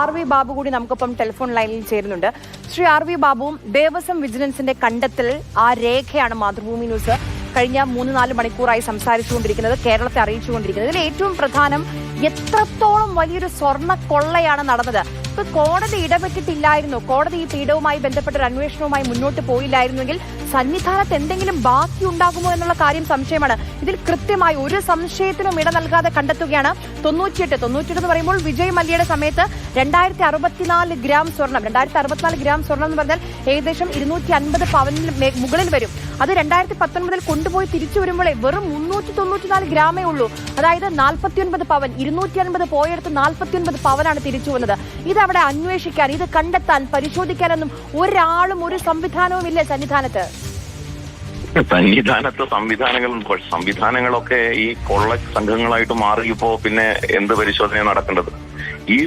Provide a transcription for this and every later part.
R V Babu കൂടി നമുക്കൊപ്പം telephone ലൈനിൽ ചേരുന്നുണ്ട്. ശ്രീ ആർ വി ബാബുവും ദേവസ്വം വിജിലൻസിന്റെ കണ്ടെത്തൽ ആ രേഖയാണ് മാതൃഭൂമി ന്യൂസ് കഴിഞ്ഞ മൂന്ന് നാല് മണിക്കൂറായി സംസാരിച്ചുകൊണ്ടിരിക്കുന്നത് കേരളത്തെ അറിയിച്ചുകൊണ്ടിരിക്കുന്നത്. ഇതിൽ ഏറ്റവും പ്രധാനം എത്രത്തോളം വലിയൊരു സ്വർണ കൊള്ളയാണ് നടന്നത്? ഇപ്പൊ കോടതി ഇടപെട്ടിട്ടില്ലായിരുന്നു. കോടതി ഈ പീഡവുമായി ബന്ധപ്പെട്ട ഒരു അന്വേഷണവുമായി മുന്നോട്ട് പോയില്ലായിരുന്നെങ്കിൽ സന്നിധാനത്ത് എന്തെങ്കിലും ബാക്കി ഉണ്ടാകുമോ എന്നുള്ള കാര്യം സംശയമാണ്. ഇതിൽ കൃത്യമായി ഒരു സംശയത്തിനും ഇട നൽകാതെ കണ്ടെത്തുകയാണ് തൊണ്ണൂറ്റിയെട്ട്. തൊണ്ണൂറ്റിയെട്ട് എന്ന് പറയുമ്പോൾ വിജയ് മല്യയുടെ സമയത്ത് രണ്ടായിരത്തി അറുപത്തിനാല് ഗ്രാം സ്വർണം രണ്ടായിരത്തി അറുപത്തിനാല് ഗ്രാം സ്വർണം എന്ന് പറഞ്ഞാൽ ഏകദേശം ഇരുന്നൂറ്റി അൻപത് പവനിൽ മുകളിൽ വരും. അത് രണ്ടായിരത്തി പത്തൊൻപതിൽ കൊണ്ടുപോയി തിരിച്ചു വരുമ്പോഴേ വെറും മുന്നൂറ്റി തൊണ്ണൂറ്റിനാല് ഗ്രാമേ ഉള്ളൂ. അതായത് നാൽപ്പത്തിയൊൻപത് പവൻ ഇരുന്നൂറ്റി അൻപത് പോയെടുത്ത് നാൽപ്പത്തിയൊൻപത് പവനാണ് തിരിച്ചു വന്നത്. ഇതവിടെ അന്വേഷിക്കാൻ ഇത് കണ്ടെത്താൻ പരിശോധിക്കാനൊന്നും ഒരാളും ഒരു സംവിധാനവും ഇല്ലേ സന്നിധാനത്ത്. സന്നിധാനത്ത് സംവിധാനങ്ങൾ സംവിധാനങ്ങളൊക്കെ ഈ കൊള്ള സംഘങ്ങളായിട്ട് മാറിയപ്പോ പിന്നെ എന്ത് പരിശോധന നടക്കേണ്ടത്? ഈ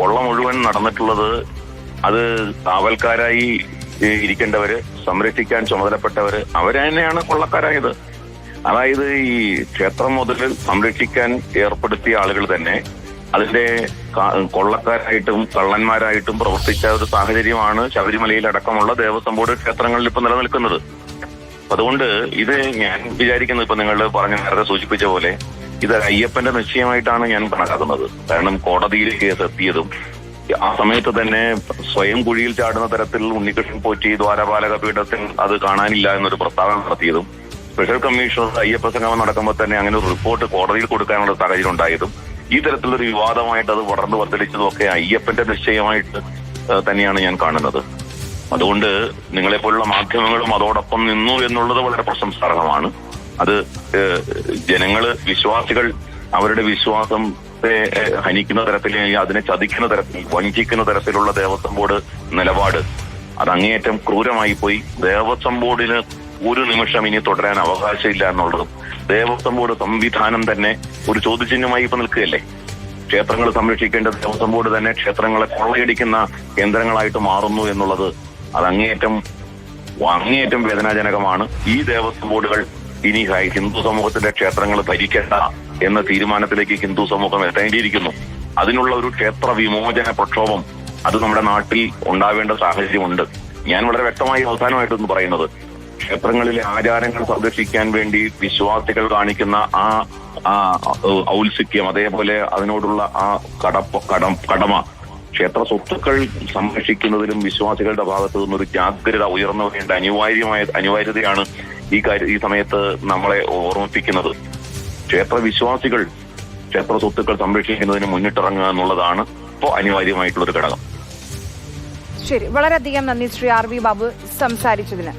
കൊള്ള മുഴുവൻ നടന്നിട്ടുള്ളത് അത് കാവൽക്കാരായി ഇരിക്കേണ്ടവര് സംരക്ഷിക്കാൻ ചുമതലപ്പെട്ടവര് അവർ തന്നെയാണ് കൊള്ളക്കാരായത്. അതായത് ഈ ക്ഷേത്രം മുതൽ സംരക്ഷിക്കാൻ ഏർപ്പെടുത്തിയ ആളുകൾ തന്നെ അതിന്റെ കൊള്ളക്കാരായിട്ടും കള്ളന്മാരായിട്ടും പ്രവർത്തിച്ച ഒരു സാഹചര്യമാണ് ശബരിമലയിൽ അടക്കമുള്ള ദേവസ്വം ബോർഡ് ക്ഷേത്രങ്ങളിൽ ഇപ്പൊ നിലനിൽക്കുന്നത്. അതുകൊണ്ട് ഇത് ഞാൻ വിചാരിക്കുന്നത് ഇപ്പൊ നിങ്ങൾ പറഞ്ഞ നേരത്തെ സൂചിപ്പിച്ച പോലെ ഇത് അയ്യപ്പന്റെ നിശ്ചയമായിട്ടാണ് ഞാൻ കണക്കാക്കുന്നത്. കാരണം കോടതിയിൽ കേസ് എത്തിയതും ആ സമയത്ത് തന്നെ സ്വയം കുഴിയിൽ ചാടുന്ന തരത്തിൽ ഉണ്ണികൃഷ്ണൻ പോറ്റി ദ്വാരപാലക പീഠത്തിൽ അത് കാണാനില്ല എന്നൊരു പ്രസ്താവന നടത്തിയതും സ്പെഷ്യൽ കമ്മീഷണർ അയ്യപ്പ സംഗമം നടക്കുമ്പോൾ തന്നെ അങ്ങനെ ഒരു റിപ്പോർട്ട് കോടതിയിൽ കൊടുക്കാനുള്ള സാഹചര്യം ഉണ്ടായതും ഈ തരത്തിലൊരു വിവാദമായിട്ട് അത് വളർന്നു വർദ്ധിച്ചതൊക്കെ അയ്യപ്പന്റെ നിശ്ചയമായിട്ട് തന്നെയാണ് ഞാൻ കാണുന്നത്. അതുകൊണ്ട് നിങ്ങളെ പോലുള്ള മാധ്യമങ്ങളും അതോടൊപ്പം നിന്നു എന്നുള്ളത് വളരെ പ്രശംസാർഹമാണ്. അത് ജനങ്ങൾ വിശ്വാസികൾ അവരുടെ വിശ്വാസത്തെ ഹനിക്കുന്ന തരത്തിൽ അതിനെ ചതിക്കുന്ന തരത്തിൽ വഞ്ചിക്കുന്ന തരത്തിലുള്ള ദേവസ്വം ബോർഡ് നിലപാട് അത് അങ്ങേയറ്റം ക്രൂരമായി പോയി ദേവസ്വം ബോർഡിന് ഒരു നിമിഷം ഇനി തുടരാൻ അവകാശമില്ല എന്നുള്ളതും ദേവസ്വം ബോർഡ് സംവിധാനം തന്നെ ഒരു ചോദ്യചിഹ്നമായി ഇപ്പൊ നിൽക്കുകയല്ലേ? ക്ഷേത്രങ്ങൾ സംരക്ഷിക്കേണ്ട ദേവസ്വം ബോർഡ് തന്നെ ക്ഷേത്രങ്ങളെ കൊള്ളയടിക്കുന്ന കേന്ദ്രങ്ങളായിട്ട് മാറുന്നു എന്നുള്ളത് അത് അങ്ങേയറ്റം അങ്ങേയറ്റം വേദനാജനകമാണ്. ഈ ദേവസ്വം ബോർഡുകൾ ഇനി ഹിന്ദു സമൂഹത്തിന്റെ ക്ഷേത്രങ്ങൾ ഭരിക്കേണ്ട എന്ന തീരുമാനത്തിലേക്ക് ഹിന്ദു സമൂഹം എത്തേണ്ടിയിരിക്കുന്നു. അതിനുള്ള ഒരു ക്ഷേത്ര വിമോചന പ്രക്ഷോഭം അത് നമ്മുടെ നാട്ടിൽ ഉണ്ടാവേണ്ട സാഹചര്യമുണ്ട്. ഞാൻ വളരെ വ്യക്തമായി അവസാനമായിട്ടൊന്ന് പറയുന്നത്. ക്ഷേത്രങ്ങളിലെ ആചാരങ്ങൾ സംരക്ഷിക്കാൻ വേണ്ടി വിശ്വാസികൾ കാണിക്കുന്ന ആ ആ ഔത്സുക്യം അതേപോലെ അതിനോടുള്ള ആ കടപ്പ കടം കടമ. ക്ഷേത്ര സ്വത്തുക്കൾ സംരക്ഷിക്കുന്നതിലും വിശ്വാസികളുടെ ഭാഗത്തു നിന്നൊരു ജാഗ്രത ഉയർന്നു വേണ്ട അനിവാര്യമായ അനിവാര്യതയാണ് ഈ കാര്യ ഈ സമയത്ത് നമ്മളെ ഓർമ്മിപ്പിക്കുന്നത്. ക്ഷേത്ര വിശ്വാസികൾ ക്ഷേത്ര സ്വത്തുക്കൾ സംരക്ഷിക്കുന്നതിന് മുന്നിട്ടിറങ്ങുക എന്നുള്ളതാണ് ഇപ്പോൾ അനിവാര്യമായിട്ടുള്ളൊരു ഘടകം. ശരി. വളരെയധികം നന്ദി ശ്രീ ആർ വി ബാബു സംസാരിച്ചതിന്.